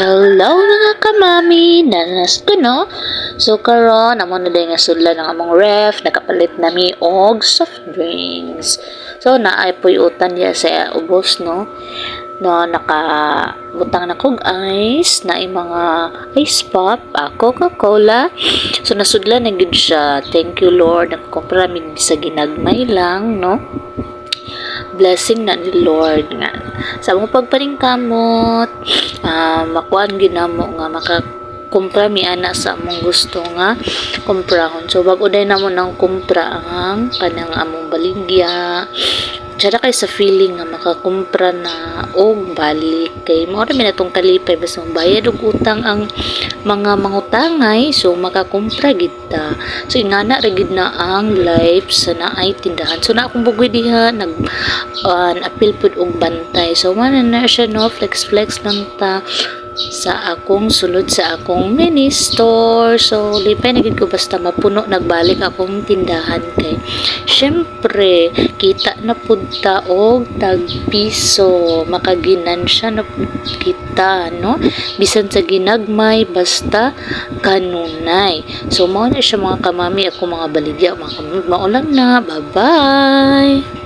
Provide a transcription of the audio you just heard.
Hello mga kamami, nanas ko no. So karon amo na day nga sudlan ng among ref, nakapalit na mi og soft drinks. So naay puy utan diya sa ubos no. No naka butang na kog ice, na mga ice pop, ah, Coca-Cola. So nasudlan na gid siya. Thank you Lord, nagkumpra mi sa ginagmay lang no blessing na ni Lord nga. Sa mong pagpaningkamot uh, makuan ginamo nga maka kumpra mi ana sa among gusto nga kumprahon. So bago day namo nang kumpra ang kanang among baligya Tsara kay sa feeling nga makakumpra na og balik kay mo ra minatong kalipay basta bayad og utang ang mga mangutangay? So makakumpra gid ta. So ingana ra gid na ang life sa naay tindahan. So na akong bugoy diha nag uh, apil pud og bantay. So man na siya no? Flex flex lang ta sa akong sulod sa akong mini. So, lipay na ko basta mapuno nagbalik akong tindahan. Kay syempre kita na pud ta og tag piso makaginansya na pud kita no? Bisan sa ginagmay basta kanunay. So mao na siya mga kamami. Ako mga baligya mga kamami maulam na. Bye bye